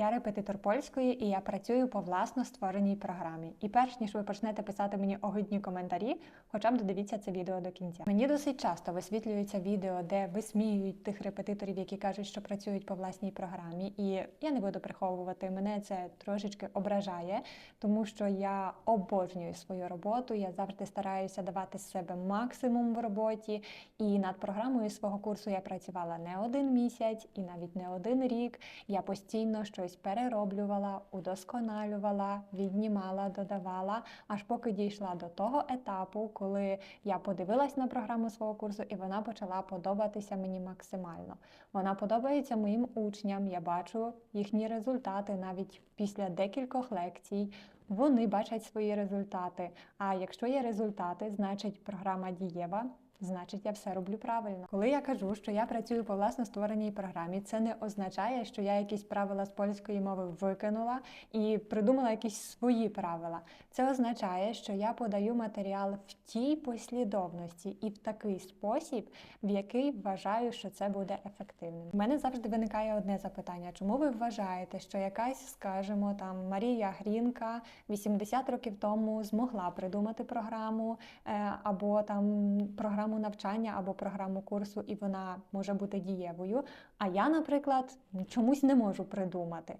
Я репетитор польської і я працюю по власно створеній програмі. І перш ніж ви почнете писати мені огидні коментарі, хоча б додивіться це відео до кінця. Мені досить часто висвітлюються відео, де висміюють тих репетиторів, які кажуть, що працюють по власній програмі. І я не буду приховувати, мене це трошечки ображає, тому що я обожнюю свою роботу. Я завжди стараюся давати з себе максимум в роботі. І над програмою свого курсу я працювала не один місяць і навіть не один рік. Я постійно щось перероблювала, удосконалювала, віднімала, додавала, аж поки дійшла до того етапу, коли я подивилась на програму свого курсу, і вона почала подобатися мені максимально. Вона подобається моїм учням. Я бачу їхні результати навіть після декількох лекцій. Вони бачать свої результати. А якщо є результати, значить програма дієва. Значить, я все роблю правильно. Коли я кажу, що я працюю по власно створеній програмі, це не означає, що я якісь правила з польської мови викинула і придумала якісь свої правила. Це означає, що я подаю матеріал в тій послідовності і в такий спосіб, в який вважаю, що це буде ефективним. У мене завжди виникає одне запитання: чому ви вважаєте, що якась, скажімо, там Марія Грінка 80 років тому змогла придумати програму е, або там програму навчання або програму курсу, і вона може бути дієвою. А я, наприклад, чомусь не можу придумати.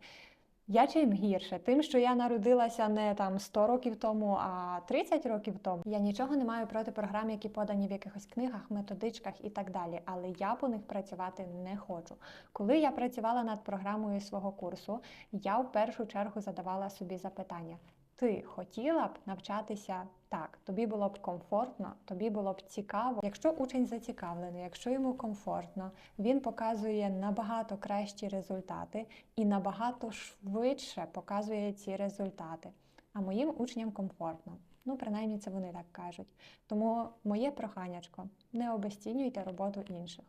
Я чим гірше, тим, що я народилася не там 100 років тому, а 30 років тому. Я нічого не маю проти програм, які подані в якихось книгах, методичках і так далі. Але я по них працювати не хочу. Коли я працювала над програмою свого курсу, я в першу чергу задавала собі запитання. Ти хотіла б навчатися так, тобі було б комфортно, тобі було б цікаво. Якщо учень зацікавлений, якщо йому комфортно, він показує набагато кращі результати і набагато швидше показує ці результати. А моїм учням комфортно. Ну, принаймні, це вони так кажуть. Тому моє проханячко, не обесцінюйте роботу інших.